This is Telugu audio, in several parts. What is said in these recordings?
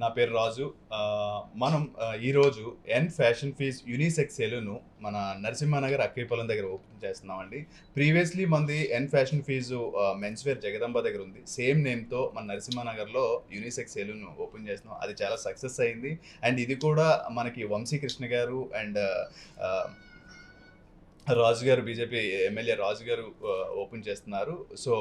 నా పేరు రాజు. మనం ఈరోజు N fashion fees unisex salon మన నరసింహానగర్ అక్కయ్యపాలెం దగ్గర ఓపెన్ చేస్తున్నామండి. ప్రీవియస్లీ మనది N fashion fees men's wear Jagadamba దగ్గర ఉంది. సేమ్ నేమ్తో మన నరసింహానగర్లో యూనిసెక్స్ సెలూన్ ఓపెన్ చేస్తున్నాం. అది చాలా సక్సెస్ అయింది. అండ్ ఇది కూడా మనకి వంశీ కృష్ణ గారు అండ్ రాజు గారు బీజేపీ ఎమ్మెల్యే రాజు గారు ఓపెన్ చేస్తున్నారు. సో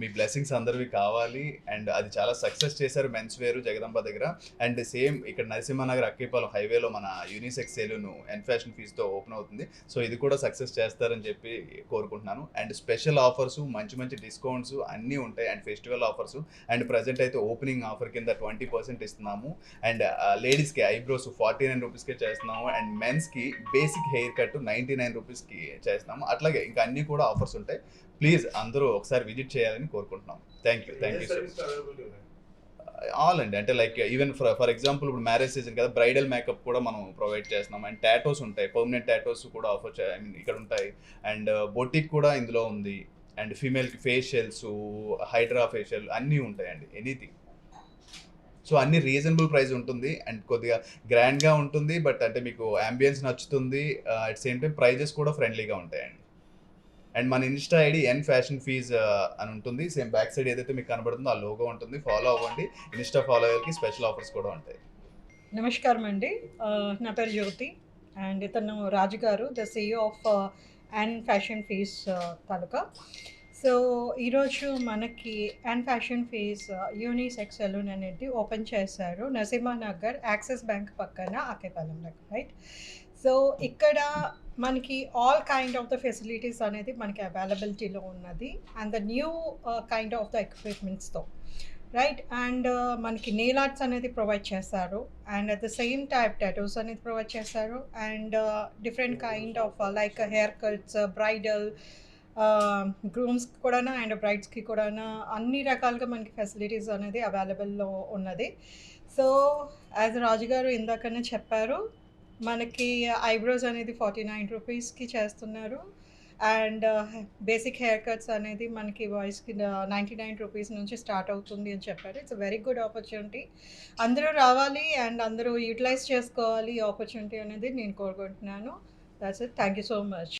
మీ బ్లెస్సింగ్స్ అందరివి కావాలి. అండ్ అది చాలా సక్సెస్ చేశారు మెన్స్ వేరు జగదంబ దగ్గర. అండ్ సేమ్ ఇక్కడ నరసింహనగర్ అక్కేపాలెం హైవేలో మన యూనిసెక్స్ సెలూన్ ఎన్ ఫ్యాషన్ ఫీజ్తో ఓపెన్ అవుతుంది. సో ఇది కూడా సక్సెస్ చేస్తారని చెప్పి కోరుకుంటున్నాను. అండ్ స్పెషల్ ఆఫర్స్ మంచి మంచి డిస్కౌంట్స్ అన్నీ ఉంటాయి. And festival offers. And present అయితే ఓపెనింగ్ ఆఫర్ కింద ట్వంటీ పర్సెంట్ ఇస్తున్నాము. అండ్ లేడీస్కి ఐబ్రోస్ ఫార్టీ నైన్ రూపీస్కే చేస్తున్నాము. And మెన్స్కి basic hair cut ninety nine రూపీస్కి చేస్తున్నాము. అట్లాగే ఇంకా అన్నీ కూడా ఆఫర్స్ ఉంటాయి. ప్లీజ్ అందరూ ఒకసారి విజిట్ చేయాలని కోరుకుంటున్నాం. Thank you thank you so much all అండి. అంటే like even for for example ఇప్పుడు మ్యారేజ్ సీజన్ కదా బ్రైడల్ మేకప్ కూడా మనం ప్రొవైడ్ చేస్తున్నాం. అండ్ టాటోస్ ఉంటాయి. పర్మనెంట్ టాటోస్ కూడా ఆఫర్ ఐ మీన్ ఇక్కడ ఉంటాయి. అండ్ బొటిక్ uh, కూడా ఇందులో ఉంది. అండ్ ఫీమేల్కి ఫేషియల్స్ హైడ్రా ఫేషియల్ అన్నీ ఉంటాయండి. ఎనీథింగ్ సో అన్ని రీజనబుల్ ప్రైస్ ఉంటుంది. అండ్ కొద్దిగా గ్రాండ్గా ఉంటుంది బట్ అంటే మీకు అంబియన్స్ నచ్చుతుంది. అట్ సేమ్ టైం ప్రైజెస్ కూడా ఫ్రెండ్లీగా ఉంటాయండి. అండ్ మన insta ID N fashion fees అని ఉంటుంది. సేమ్ బ్యాక్ సైడ్ ఏదైతే మీకు కనబడుతుందో ఆ లోగో ఉంటుంది. ఫాలో అవ్వండి. ఇన్స్టా ఫాలో అయ్యేకి స్పెషల్ ఆఫర్స్ కూడా ఉంటాయి. నమస్కారం అండి. Uh, నా పేరు జ్యోతి. అండ్ ఇతను రాజు గారు the CEO of N fashion fees taluka. So ఈరోజు మనకి N fashion fees unisex salon అనేది ఓపెన్ చేశారు. నరసింహనగర్ యాక్సిస్ బ్యాంక్ పక్కన ఆకేపాలెం దగ్గర రైట్ సో ఇక్కడ మనకి all kind of the facilities అనేది మనకి అవైలబిలిటీలో ఉన్నది. And the new kind of the ఎక్విప్మెంట్స్తో right and మనకి నెయిల్ ఆర్ట్స్ అనేది ప్రొవైడ్ చేస్తారు and at the same type tattoos అనేది ప్రొవైడ్ చేస్తారు and different kind of like hair cuts bridal గ్రూమ్స్కి కూడా అండ్ బ్రైడ్స్కి కూడా అన్ని రకాలుగా మనకి ఫెసిలిటీస్ అనేది అవైలబుల్లో ఉన్నది. సో యాజ్ రాజు గారు ఇందాకనే చెప్పారు మనకి ఐబ్రోస్ అనేది ఫార్టీ నైన్ రూపీస్కి చేస్తున్నారు. అండ్ బేసిక్ హెయిర్ కట్స్ అనేది మనకి వాయిస్కి నైంటీ నైన్ రూపీస్ నుంచి స్టార్ట్ అవుతుంది అని చెప్పారు. ఇట్స్ వెరీ గుడ్ ఆపర్చునిటీ అందరూ రావాలి అండ్ అందరూ యూటిలైజ్ చేసుకోవాలి ఆపర్చునిటీ అనేది నేను కోరుకుంటున్నాను. That's it thank you so much